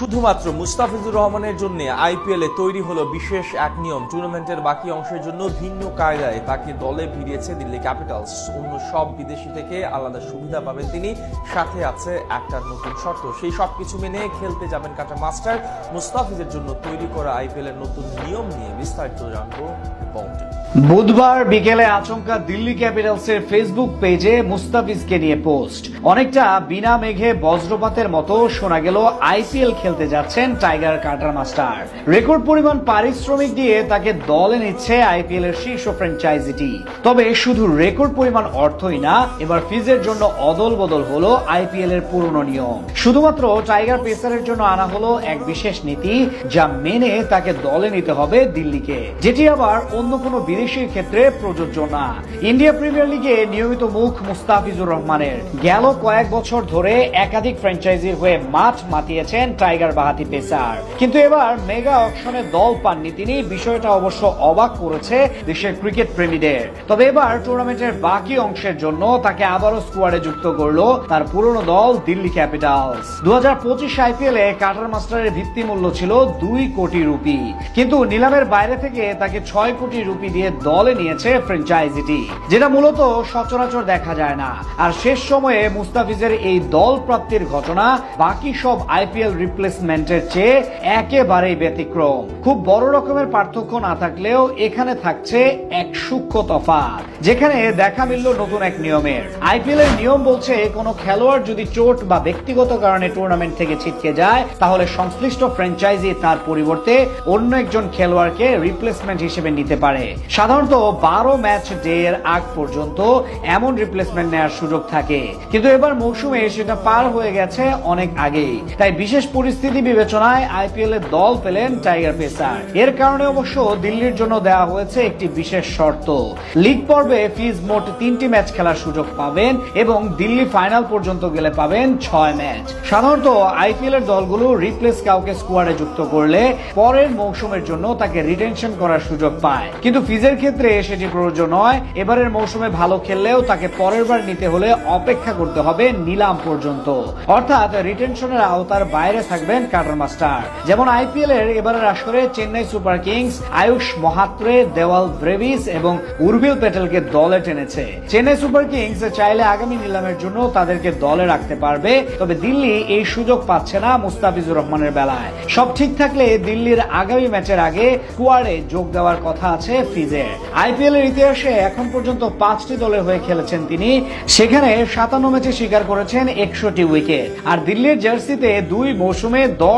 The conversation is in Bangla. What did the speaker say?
শুধুমাত্র মুস্তাফিজুর রহমানের জন্য আইপিএলে তৈরি হলো বিশেষ এক নিয়ম। টুর্নামেন্টের বাকি অংশের জন্য ভিন্ন কায়দায় তাকে দলে ভিড়িয়েছে দিল্লি ক্যাপিটালস। অন্য সব বিদেশি থেকে আলাদা সুবিধা পাবেন তিনি। সাথে আছে একটা নতুন শর্ত। সেই সব কিছু মেনে খেলতে যাবেন কাটা মাস্টার। মুস্তাফিজের জন্য তৈরি করা আইপিএল এর নতুন নিয়ম নিয়ে বিস্তারিত জানব রিপোর্টে বুধবার বিকেলে আচমকা দিল্লি ক্যাপিটালসের ফেসবুক পেজে মুস্তাফিজকে নিয়ে পোস্ট। অনেকটা বিনা মেঘে বজ্রপাতের মতো শোনা গেল আইপিএল খেলতে যাচ্ছেন টাইগার কাটার মাস্টার। রেকর্ড পরিমাণ পারিশ্রমিক দিয়ে তাকে দলে নিচ্ছে আইপিএল এর শীর্ষ ফ্র্যাঞ্চাইজিটি। তবে শুধু রেকর্ড পরিমাণ অর্থই না, এবার ফিজের জন্য অদল বদল হলো আইপিএল এর পুরনো নিয়ম। শুধুমাত্র টাইগার পেসারের জন্য আনা হলো এক বিশেষ নীতি, যা মেনে তাকে দলে নিতে হবে দিল্লিকে। যেটি আবার অন্য কোনো বিদেশির ক্ষেত্রে প্রযোজ্য না। ইন্ডিয়া প্রিমিয়ার লিগে নিয়মিত মুখ মুস্তাফিজুর রহমানের। গেল কয়েক বছর ধরে একাধিক ফ্র্যাঞ্চাইজির হয়ে মাঠ মাতিয়েছেন টাইগার বাহাতি পেসার। কিন্তু এবার মেগা অকশনে দল পাননি তিনি, বিষয়টা অবশ্য অবাক করেছে দেশের ক্রিকেট প্রেমীদের। তবে এবার টুর্নামেন্টের বাকি অংশের জন্য তাকে আবারও স্কোয়াডে যুক্ত করল তার পুরনো দল দিল্লি ক্যাপিটালস। দু হাজার পঁচিশ আইপিএল এ কাটার মাস্টারের ভিত্তি মূল্য ছিল দুই কোটি রুপি। কিন্তু নিলামের বাইরে থেকে তাকে ছয় কোটি রুপি দিয়ে দলে নিয়েছে ফ্র্যাঞ্চাইজিটি যেটা মূলত সচরাচর দেখা যায় না। আর শেষ সময়ে মুস্তাফিজের এই দল প্রাপ্তির ঘটনা বাকি সব আইপিএল রিপ্লেসমেন্টের চেয়ে একেবারেই ব্যতিক্রম। খুব বড় রকমের পার্থক্য না থাকলেও এখানে থাকছে এক সূক্ষ্ম তফাৎ, যেখানে দেখা মিলল নতুন এক নিয়মের। আইপিএল এর নিয়ম বলছে, কোনো খেলোয়াড় যদি চোট বা ব্যক্তিগত কারণে টুর্নামেন্ট থেকে ছিটকে যায়, তাহলে সংশ্লিষ্ট ফ্র্যাঞ্চাইজি তার পরিবর্তে অন্য একজন খেলোয়াড়কে রিপ্লেসমেন্ট হিসেবে নিতে পারে। সাধারণত বারো ম্যাচ ডে এর আগ পর্যন্ত এমন রিপ্লেসমেন্ট নেওয়ার সুযোগ থাকে। কিন্তু এবার মৌসুমে সেটা পার হয়ে গেছে অনেক আগেই। তাই বিশেষ পরিস্থিতি বিবেচনায় আইপিএল এর দল পেলেন টাইগার পেসার এর কারণে অবশ্য দিল্লির জন্য দেওয়া হয়েছে একটি বিশেষ শর্ত। লিগ পর্বে ফিজ মোট তিনটি ম্যাচ খেলার সুযোগ পাবেন এবং দিল্লি ফাইনাল পর্যন্ত গেলে পাবেন ছয় ম্যাচ। সাধারণত আইপিএল এর দলগুলো রিপ্লেস কাউকে স্কোয়াডে যুক্ত করলে পরের মৌসুমের জন্য তাকে রিটেনশন করার সুযোগ পায়। কিন্তু ফিজের ক্ষেত্রে সেটি প্রযোজ্য নয়, এবারের মৌসুমে ভালো খেললেও তাকে পরের বার নিতে হলে অপেক্ষা করতে হবে নিলাম পর্যন্ত। অর্থাৎ রিটেনশনের আওতার বাইরে থাকবেন কাটার মাস্টার। যেমন আইপিএল এর এবারের আসরে Chennai Super Kings Ayush Mhatre, Dewald Brevis এবং উর্বিল প্যাটেলকে দলে টেনেছে। চেন্নাই সুপার কিংস চাইলে আগামী নিলামের জন্য তাদেরকে দলে রাখতে পারবে, তবে দিল্লি এই সুযোগ পাচ্ছে না মুস্তাফিজুর রহমানের বেলায়। সব ঠিক থাকলে দিল্লির আগামী ম্যাচের আগে স্কোয়াডে যোগ দেওয়ার কথা আছে ফিজের আইপিএল এর ইতিহাসে এখন পর্যন্ত পাঁচটি দলের হয়ে খেলেছেন তিনি। সেখানে সাতান্ন ম্যাচে শিকার করেছেন একষট্টি উইকেট। আর দিল্লির জার্সিতে দুই মৌসুমে দশ